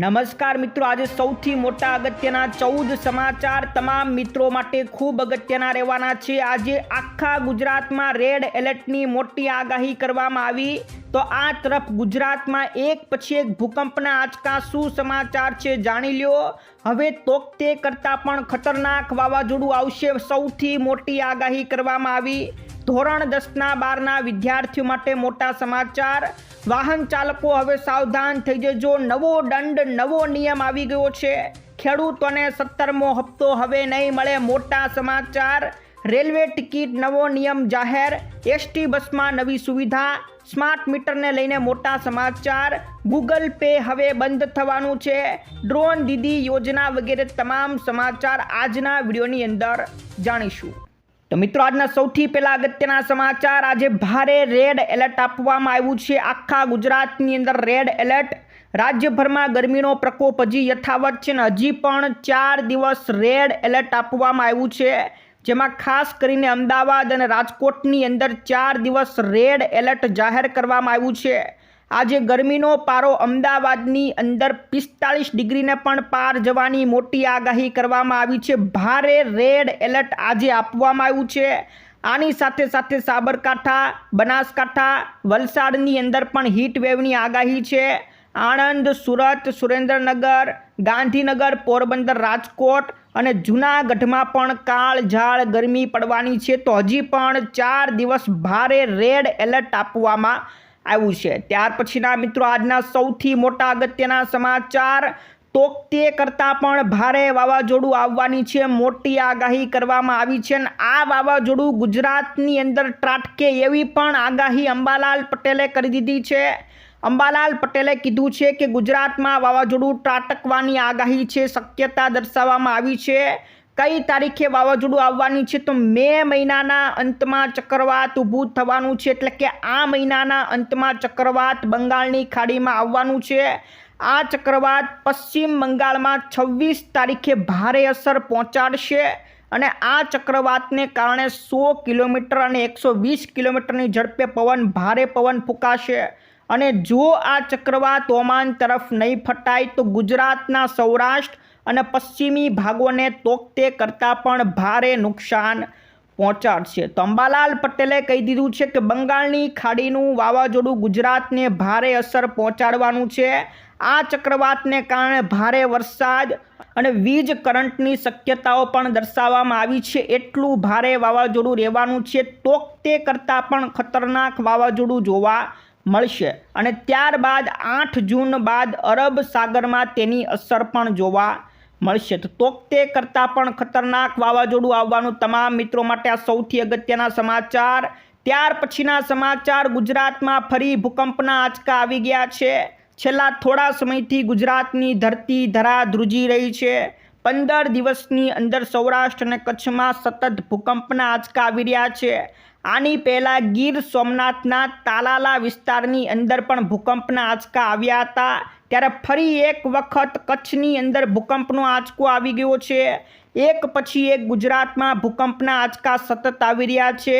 નમસ્કાર મિત્રો, આજે સૌથી મોટા અગત્યના ચૌદ સમાચાર તમામ મિત્રો માટે ખૂબ અગત્યના રહેવાના છે. આજે આખા ગુજરાતમાં રેડ એલર્ટની મોટી આગાહી કરવામાં આવી. તો આ તરફ ગુજરાતમાં એક પછી એક ભૂકંપના આંચકા શું સમાચાર છે જાણી લ્યો. હવે તોકતે કરતાં પણ ખતરનાક વાવાઝોડું આવશે. સૌથી મોટી આગાહી કરવામાં આવી. ધોરણ દસના બારના વિદ્યાર્થીઓ માટે મોટા સમાચાર. વાહન ચાલકો હવે સાવધાન થઈ જજો. નવો દંડ, નવો નિયમ આવી ગયો છે. ખેડૂતોને સત્તરમો હપ્તો હવે નહીં મળે મોટા સમાચાર. રેલવે ટિકિટ, નવો નિયમ જાહેર. એસટી બસમાં નવી સુવિધા. સ્માર્ટ મીટરને લઈને મોટા સમાચાર. ગૂગલ પે હવે બંધ થવાનું છે. ડ્રોન દીદી યોજના વગેરે તમામ સમાચાર આજના વિડીયોની અંદર જાણીશું. તો મિત્રો, આજના સૌથી પહેલા અગત્યના સમાચાર. આજે ભારે રેડ એલર્ટ આપવામાં આવ્યું છે આખા ગુજરાતની અંદર. Red alert. રાજ્યભરમાં ગરમીનો પ્રકોપ હજી યથાવત છે ને હજી પણ ચાર દિવસ રેડ એલર્ટ આપવામાં આવ્યું છે. જેમાં ખાસ કરીને અમદાવાદ અને રાજકોટની અંદર ચાર દિવસ રેડ એલર્ટ જાહેર કરવામાં આવ્યું છે. આજે ગરમીનો પારો અમદાવાદની અંદર પિસ્તાળીસ ડિગ્રીને પણ પાર જવાની મોટી આગાહી કરવામાં આવી છે. ભારે રેડ એલર્ટ આજે આપવામાં આવ્યું છે. આની સાથે સાથે સાબરકાંઠા, બનાસકાંઠા, વલસાડની અંદર પણ હીટ વેવની આગાહી છે. આણંદ, સુરત, સુરેન્દ્રનગર, ગાંધીનગર, પોરબંદર, રાજકોટ અને જૂનાગઢમાં પણ કાળઝાળ ગરમી પડવાની છે. તો હજી પણ ચાર દિવસ ભારે રેડ એલર્ટ આપવામાં આવ્યું છે. ત્યાર પછીના મિત્રો, આજના સૌથી મોટા અગત્યના સમાચાર. તો તે કરતાં પણ ભારે વાવાઝોડું આવવાની છે. મોટી આગાહી કરવામાં આવી છે અને આ વાવાઝોડું ગુજરાતની અંદર ત્રાટકે એવી પણ આગાહી અંબાલાલ પટેલે કરી દીધી છે. અંબાલાલ પટેલે કીધું છે કે ગુજરાતમાં વાવાઝોડું ત્રાટકવાની આગાહી છે. શક્યતા દર્શાવવામાં આવી છે. કઈ તારીખે વાવાઝોડું આવવાની છે? તો મે મહિનાના અંતમાં ચક્રવાત ઊભું થવાનું છે. એટલે કે આ મહિનાના અંતમાં ચક્રવાત બંગાળની ખાડીમાં આવવાનું છે. આ ચક્રવાત પશ્ચિમ બંગાળમાં છવ્વીસ તારીખે ભારે અસર પહોંચાડશે અને આ ચક્રવાતને કારણે સો કિલોમીટર અને એકસો વીસ કિલોમીટરની ઝડપે પવન, ભારે પવન ફૂંકાશે. અને જો આ ચક્રવાત ઓમાન તરફ નહીં ફટાય, તો ગુજરાતના સૌરાષ્ટ્ર અને પશ્ચિમી ભાગોને તોકતે કરતાં પણ ભારે નુકસાન પહોંચાડશે. તો અંબાલાલ પટેલે કહી દીધું છે કે બંગાળની ખાડીનું વાવાઝોડું ગુજરાતને ભારે અસર પહોંચાડવાનું છે. આ ચક્રવાતને કારણે ભારે વરસાદ અને વીજ કરંટની શક્યતાઓ પણ દર્શાવવામાં આવી છે. એટલું ભારે વાવાઝોડું રહેવાનું છે. તોકતે કરતાં પણ ખતરનાક વાવાઝોડું જોવા મળશે. અને ત્યારબાદ આઠ જૂન બાદ અરબ સાગરમાં તેની અસર પણ જોવા મળશે. તો તોકતે કરતાં પણ ખતરનાક વાવાઝોડું આવવાનું તમામ મિત્રો માટે આ સૌથી અગત્યના સમાચાર. ત્યાર પછીના સમાચાર, ગુજરાતમાં ફરી ભૂકંપના આંચકા આવી ગયા છે. છેલ્લા થોડા સમયથી ગુજરાતની ધરતી ધરા ધ્રુજી રહી છે. પંદર દિવસની અંદર સૌરાષ્ટ્ર અને કચ્છમાં સતત ભૂકંપના આંચકા આવી રહ્યા છે. આની પહેલાં ગીર સોમનાથના તાલાલા વિસ્તારની અંદર પણ ભૂકંપના આંચકા આવ્યા હતા. ત્યારે ફરી એક વખત કચ્છની અંદર ભૂકંપનો આંચકો આવી ગયો છે. એક પછી એક ગુજરાતમાં ભૂકંપના આંચકા સતત આવી રહ્યા છે.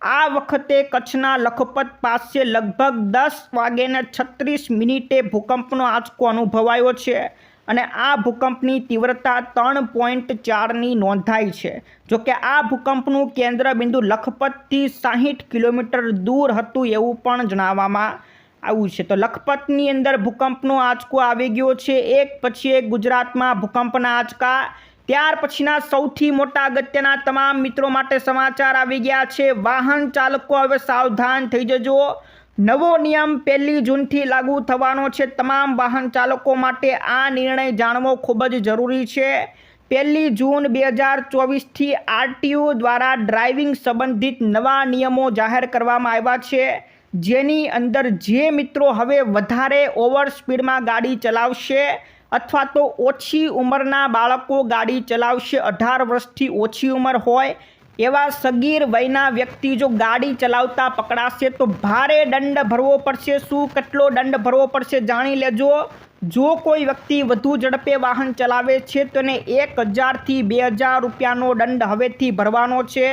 આ વખતે કચ્છના લખપત પાસે લગભગ દસ વાગ્યાને છત્રીસ મિનિટે ભૂકંપનો આંચકો અનુભવાયો છે અને આ ભૂકંપની તીવ્રતા ત્રણ પોઈન્ટ ચારની નોંધાઈ છે. જો કે આ ભૂકંપનું કેન્દ્ર બિંદુ લખપતથી સાહીઠ કિલોમીટર દૂર હતું એવું પણ જણાવવામાં આવ્યું છે. તો લખપતની અંદર ભૂકંપનો આંચકો આવી ગયો છે. એક પછી એક ગુજરાતમાં ભૂકંપના આંચકા. ત્યાર પછીના સૌથી મોટા અગત્યના તમામ મિત્રો માટે સમાચાર આવી ગયા છે. વાહન ચાલકો હવે સાવધાન થઈ જજો. નવો નિયમ પહેલી જૂનથી લાગુ થવાનો છે. તમામ વાહન ચાલકો માટે આ નિર્ણય જાણવો ખૂબ જ જરૂરી છે. પહેલી જૂન બે હજાર ચોવીસથી આરટીઓ દ્વારા ડ્રાઇવિંગ સંબંધિત નવા નિયમો જાહેર કરવામાં આવ્યા છે. જેની અંદર જે મિત્રો હવે વધારે ઓવર સ્પીડમાં ગાડી ચલાવશે અથવા તો ઓછી ઉંમરના બાળકો ગાડી ચલાવશે, અઢાર વર્ષથી ઓછી ઉંમર હોય, એવા સગીર વયના વ્યક્તિ જો ગાડી ચલાવતા પકડાશે તો ભારે દંડ ભરવો પડશે. શું કેટલો દંડ ભરવો પડશે જાણી લેજો. જો કોઈ વ્યક્તિ વધુ ઝડપે વાહન ચલાવે છે તો એને એક હજારથી બે હજાર રૂપિયાનો દંડ હવેથી ભરવાનો છે.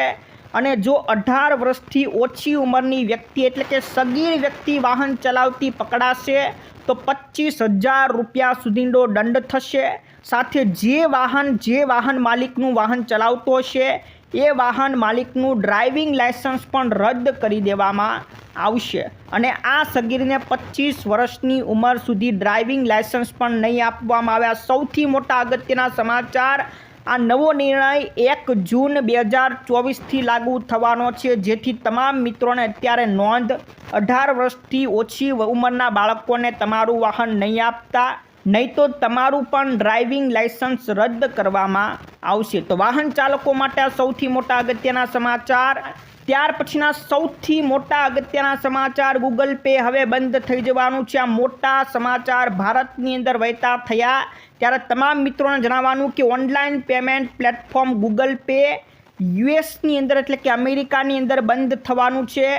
અને જો અઢાર વર્ષથી ઓછી ઉંમરની વ્યક્તિ એટલે કે સગીર વ્યક્તિ વાહન ચલાવતી પકડાશે, તો પચીસ હજાર રૂપિયા સુધીનો દંડ થશે. સાથે જે વાહન જે વાહન માલિકનું વાહન ચલાવતો હશે, એ વાહન માલિકનું ડ્રાઇવિંગ લાયસન્સ પણ રદ કરી દેવામાં આવશે. અને આ સગીરને પચીસ વર્ષની ઉંમર સુધી ડ્રાઇવિંગ લાયસન્સ પણ નહીં આપવામાં આવ્યા. સૌથી મોટા અગત્યના સમાચાર આ નવો નિર્ણય એક જૂન બે હજાર ચોવીસથી લાગુ થવાનો છે, જેથી તમામ મિત્રોને અત્યારે નોંધ અઢાર વર્ષથી ઓછી ઉંમરના બાળકોને તમારું વાહન નહીં આપતા, નહીં તો તમારું પણ ડ્રાઇવિંગ લાઇસન્સ રદ કરવામાં આવશે. તો વાહન ચાલકો માટે આ સૌથી મોટા અગત્યના સમાચાર. ત્યાર પછીના સૌથી મોટા અગત્યના સમાચાર, ગૂગલ પે હવે બંધ થઈ જવાનું છે. આ મોટા સમાચાર ભારતની અંદર વહેતા થયા. ત્યારે તમામ મિત્રોને જણાવવાનું કે online payment platform Google Pay, યુએસની અંદર એટલે કે અમેરિકાની અંદર બંધ થવાનું છે.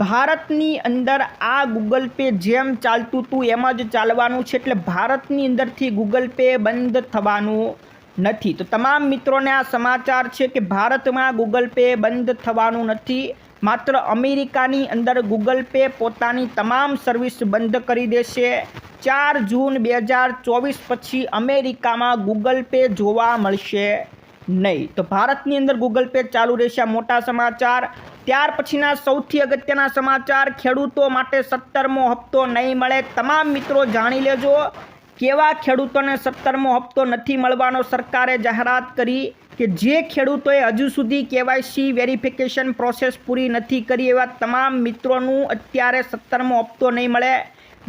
ભારતની અંદર આ ગૂગલ પે જેમ ચાલતું હતું એમ જ ચાલવાનું છે એટલે ભારતની અંદરથી ગૂગલ પે બંધ થવાનું નથી. તો તમામ મિત્રોને આ સમાચાર છે કે ભારતમાં ગૂગલ પે બંધ થવાનું નથી. માત્ર અમેરિકાની અંદર ગૂગલ પે પોતાની તમામ સર્વિસ બંધ કરી દેશે. ચાર જૂન બે હજાર ચોવીસ પછી અમેરિકામાં ગૂગલ પે જોવા મળશે નહીં. તો ભારતની અંદર ગૂગલ પે ચાલુ રહેશે મોટા સમાચાર. ત્યાર પછીના સૌથી અગત્યના સમાચાર, ખેડૂતો માટે સત્તરમો હપ્તો નહીં મળે. તમામ મિત્રો જાણી લેજો, કેવા ખેડૂતોને સત્તરમો હપ્તો નથી મળવાનો સરકારે જાહેરાત કરી? કે જે ખેડૂતોએ હજુ સુધી કેવાયસી વેરિફિકેશન પ્રોસેસ પૂરી નથી કરી એવા તમામ મિત્રોનું અત્યારે સત્તરમો હપ્તો નહીં મળે.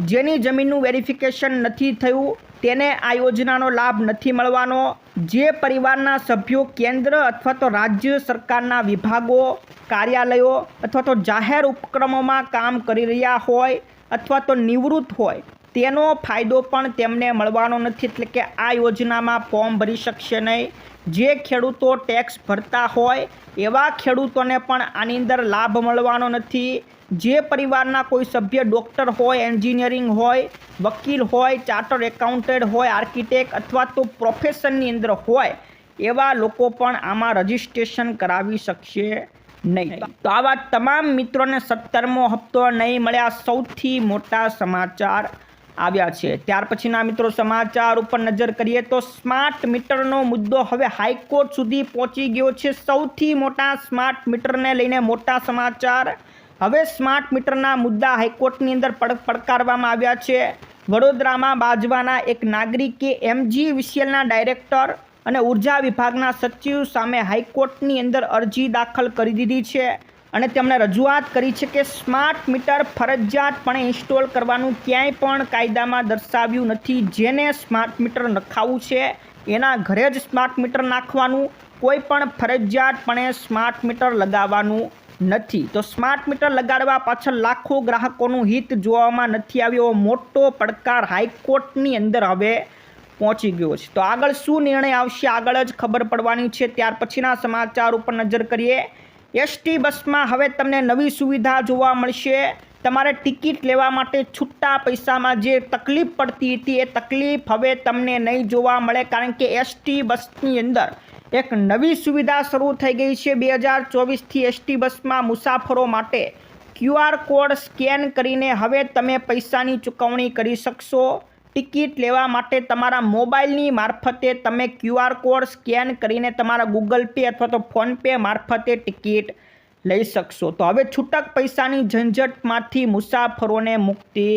જેની જમીનનું વેરિફિકેશન નથી થયું, તેને આ યોજનાનો લાભ નથી મળવાનો. જે પરિવારના સભ્યો કેન્દ્ર અથવા તો રાજ્ય સરકારના વિભાગો, કાર્યાલયો અથવા તો જાહેર ઉપક્રમોમાં કામ કરી રહ્યા હોય અથવા તો નિવૃત્ત હોય તેનો ફાયદો પણ તેમને મળવાનો નથી, એટલે કે આ યોજનામાં ફોર્મ ભરી શકશે નહીં. જે ખેડૂતો ટેક્સ ભરતા હોય, એવા ખેડૂતોને પણ આની અંદર લાભ મળવાનો નથી. જે પરિવારના કોઈ સભ્ય ડૉક્ટર હોય, એન્જિનિયરિંગ હોય, વકીલ હોય, ચાર્ટર એકાઉન્ટન્ટ હોય, આર્કિટેક્ટ અથવા તો પ્રોફેશનની અંદર હોય, એવા લોકો પણ આમાં રજિસ્ટ્રેશન કરાવી શકશે નહીં. તો આવા તમામ મિત્રોને સત્તરમો હપ્તો નહીં મળ્યા. સૌથી મોટા સમાચાર. આવ્યા છે. ત્યાર પછીના મિત્રો સમાચાર ઉપર નજર કરીએ તો સ્માર્ટ મીટરનો મુદ્દો હવે હાઈકોર્ટ સુધી પહોંચી ગયો છે. સૌથી મોટા સ્માર્ટ મીટરને લઈને મોટા સમાચાર. હવે સ્માર્ટ મીટરના મુદ્દા હાઈકોર્ટની અંદર પડ પડકારવામાં આવ્યા છે. વડોદરામાં બાજવાના એક નાગરિકે એમજી વિસીએલના ડાયરેક્ટર અને ઊર્જા વિભાગના સચિવ સામે હાઈકોર્ટની અંદર અરજી દાખલ કરી દીધી છે. અને તેમણે રજૂઆત કરી છે કે સ્માર્ટ મીટર ફરજિયાતપણે ઇન્સ્ટોલ કરવાનું ક્યાંય પણ કાયદામાં દર્શાવ્યું નથી. જેને સ્માર્ટ મીટર નખાવવું છે, એના ઘરે જ સ્માર્ટ મીટર નાખવાનું, કોઈ પણ ફરજિયાતપણે સ્માર્ટ મીટર લગાવવાનું નથી. તો સ્માર્ટ મીટર લગાડવા પાછળ લાખો ગ્રાહકોનું હિત જોવામાં નથી આવ્યો. મોટો પડકાર હાઈકોર્ટની અંદર હવે પહોંચી ગયો છે. તો આગળ શું નિર્ણય આવશે, આગળ જ ખબર પડવાની છે. ત્યાર પછીના સમાચાર ઉપર નજર કરીએ. એસટી બસમાં હવે તમને નવી સુવિધા જોવા મળશે. તમારે ટિકિટ લેવા માટે છૂટા પૈસામાં જે તકલીફ પડતી હતી એ તકલીફ હવે તમને નહીં જોવા મળે કારણ કે એસટી બસની અંદર એક નવી સુવિધા શરૂ થઈ ગઈ છે બે હજાર ચોવીસથી એસટી બસમાં મુસાફરો માટે ક્યુઆર કોડ સ્કેન કરીને હવે તમે પૈસાની ચૂકવણી કરી શકશો. ટિકિટ લેવા માટે તમારા મોબાઈલની મારફતે તમે ક્યુઆર કોડ સ્કેન કરીને તમારા ગૂગલ પે અથવા તો ફોનપે મારફતે ટિકિટ લઈ શકશો. તો હવે છૂટક પૈસાની ઝંઝટમાંથી મુસાફરોને મુક્તિ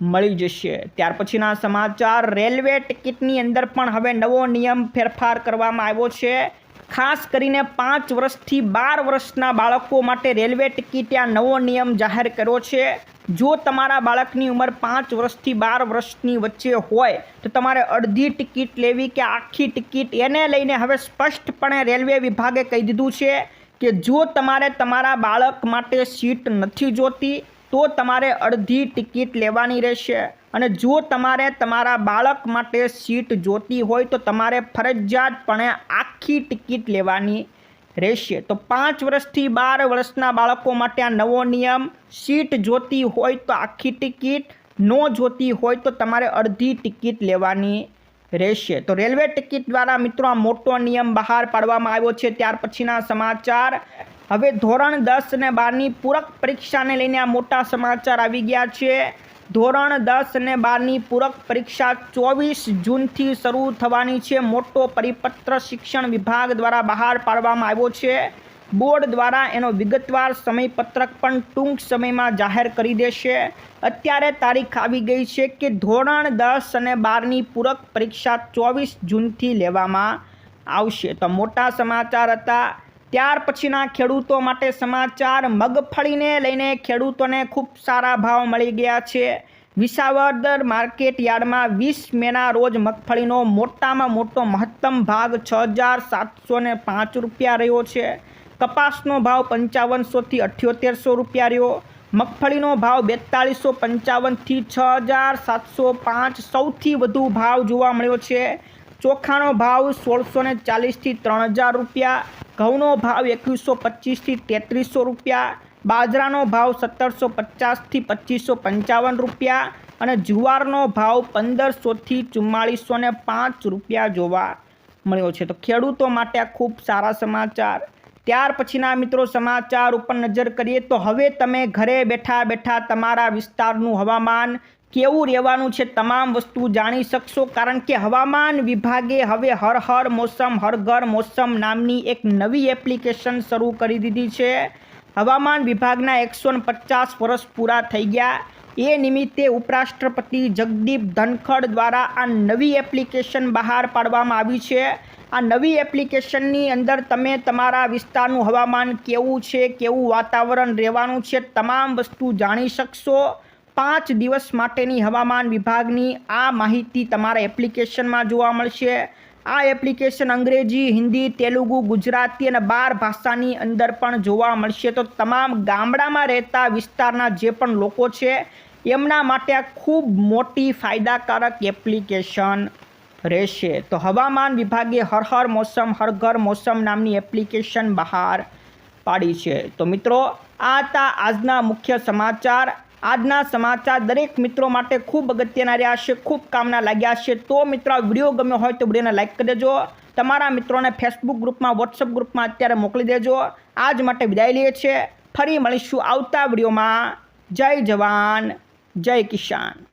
મળી જશે. ત્યાર પછીના સમાચાર. રેલવે ટિકિટની અંદર પણ હવે નવો નિયમ ફેરફાર કરવામાં આવ્યો છે. ખાસ કરીને પાંચ વર્ષથી બાર વર્ષના બાળકો માટે રેલવે ટિકિટે આ નવો નિયમ જાહેર કર્યો છે. જો તમારા બાળકની ઉંમર પાંચ વર્ષથી બાર વર્ષની વચ્ચે હોય, તો તમારે અડધી ટિકિટ લેવી કે આખી ટિકિટ? એને લઈને હવે સ્પષ્ટપણે રેલવે વિભાગે કહી દીધું છે કે જો તમારે તમારા બાળક માટે સીટ નથી જોતી, તો તમારે અડધી ટિકિટ લેવાની રહેશે. અને જો તમારે તમારા બાળક માટે સીટ જોતી હોય, તો તમારે ફરજિયાતપણે આખી ટિકિટ લેવાની રહેશે. તો પાંચ વર્ષથી બાર વર્ષના બાળકો માટે આ નવો નિયમ, સીટ જોતી હોય તો આખી ટિકિટ, ન જોતી હોય તો તમારે અડધી ટિકિટ લેવાની રહેશે. તો રેલવે ટિકિટ દ્વારા મિત્રો આ મોટો નિયમ બહાર પાડવામાં આવ્યો છે. ત્યાર પછીના સમાચાર. હવે ધોરણ દસ અને બારની પૂરક પરીક્ષાને લઈને આ મોટા સમાચાર આવી ગયા છે. ધોરણ દસ અને બારની પૂરક પરીક્ષા ચોવીસ જૂનથી શરૂ થવાની છે. મોટો પરિપત્ર શિક્ષણ વિભાગ દ્વારા બહાર પાડવામાં આવ્યો છે. બોર્ડ દ્વારા એનો વિગતવાર સમયપત્રક પણ ટૂંક સમયમાં જાહેર કરી દેશે. અત્યારે તારીખ આવી ગઈ છે કે ધોરણ દસ અને બારની પૂરક પરીક્ષા ચોવીસ જૂનથી લેવામાં આવશે. તો મોટા સમાચાર હતા. ત્યાર પછીના ખેડૂતો માટે સમાચાર મગફળીને લઈને ખેડૂતોને ખૂબ સારા ભાવ મળી ગયા છે. વિસાવદર માર્કેટ યાર્ડમાં વીસ મેના રોજ મગફળીનો મોટામાં મોટો મહત્તમ ભાગ છ હજાર સાતસો ને પાંચ રૂપિયા રહ્યો છે. કપાસનો ભાવ પંચાવનસોથી અઠ્યોતેરસો રૂપિયા રહ્યો. મગફળીનો ભાવ બેતાળીસો પંચાવનથી છ હજાર સાતસો પાંચ સૌથી વધુ ભાવ જોવા મળ્યો છે. ચોખાનો ભાવ સોળસો ને ચાલીસથી ત્રણ હજાર રૂપિયા, ઘઉંનો ભાવ એકવીસો પચીસથી તેત્રીસો રૂપિયા, બાજરાનો ભાવ સત્તરસો પચાસથી પચીસો પંચાવન રૂપિયા અને જુવારનો ભાવ પંદરસોથી ચુમ્માળીસો ને પાંચ રૂપિયા જોવા મળ્યો છે. તો ખેડૂતો માટે આ ખૂબ સારા સમાચાર. ત્યાર પછીના મિત્રો સમાચાર ઉપર નજર કરીએ તો હવે તમે ઘરે બેઠા બેઠા તમારા વિસ્તારનું હવામાન કેવું રહેવાનું છે તમામ વસ્તુ જાણી શકશો કારણ કે હવામાન વિભાગે હવે હર હર મોસમ, હર ઘર મોસમ નામની એક નવી એપ્લિકેશન શરૂ કરી દીધી છે. હવામાન વિભાગના એકસો પચાસ વર્ષ પૂરા થઈ ગયા. એ નિમિત્તે ઉપરાષ્ટ્રપતિ જગદીપ ધનખડ દ્વારા આ નવી એપ્લિકેશન બહાર પાડવામાં આવી છે. આ નવી એપ્લિકેશનની અંદર તમે તમારા વિસ્તારનું હવામાન કેવું છે, કેવું વાતાવરણ રહેવાનું છે, તમામ વસ્તુ જાણી શકશો. પાંચ દિવસ માટેની હવામાન વિભાગની આ માહિતી તમારા એપ્લિકેશનમાં જોવા મળશે. આ એપ્લિકેશન અંગ્રેજી, હિન્દી, તેલુગુ, ગુજરાતી અને બાર ભાષાની અંદર પણ જોવા મળશે. તો તમામ ગામડામાં રહેતા વિસ્તારના જે પણ લોકો છે, એમના માટે આ ખૂબ મોટી ફાયદાકારક એપ્લિકેશન રહેશે. તો હવામાન વિભાગે હર હર મોસમ, હર ઘર મોસમ નામની એપ્લિકેશન બહાર પાડી છે. તો મિત્રો, આ હતા આજના મુખ્ય સમાચાર. આજના સમાચાર દરેક મિત્રો માટે ખૂબ અગત્યના રહ્યા છે, ખૂબ કામના લાગ્યા છે. તો મિત્રો વીડિયો ગમ્યો હોય તો વિડીયોને લાઇક કરી દેજો. તમારા મિત્રોને ફેસબુક ગ્રુપમાં વોટ્સઅપ ગ્રુપમાં અત્યારે મોકલી દેજો. આજ માટે વિદાય લઈએ છીએ. ફરી મળીશું આવતા વિડીયોમાં. જય જવાન, જય કિસાન.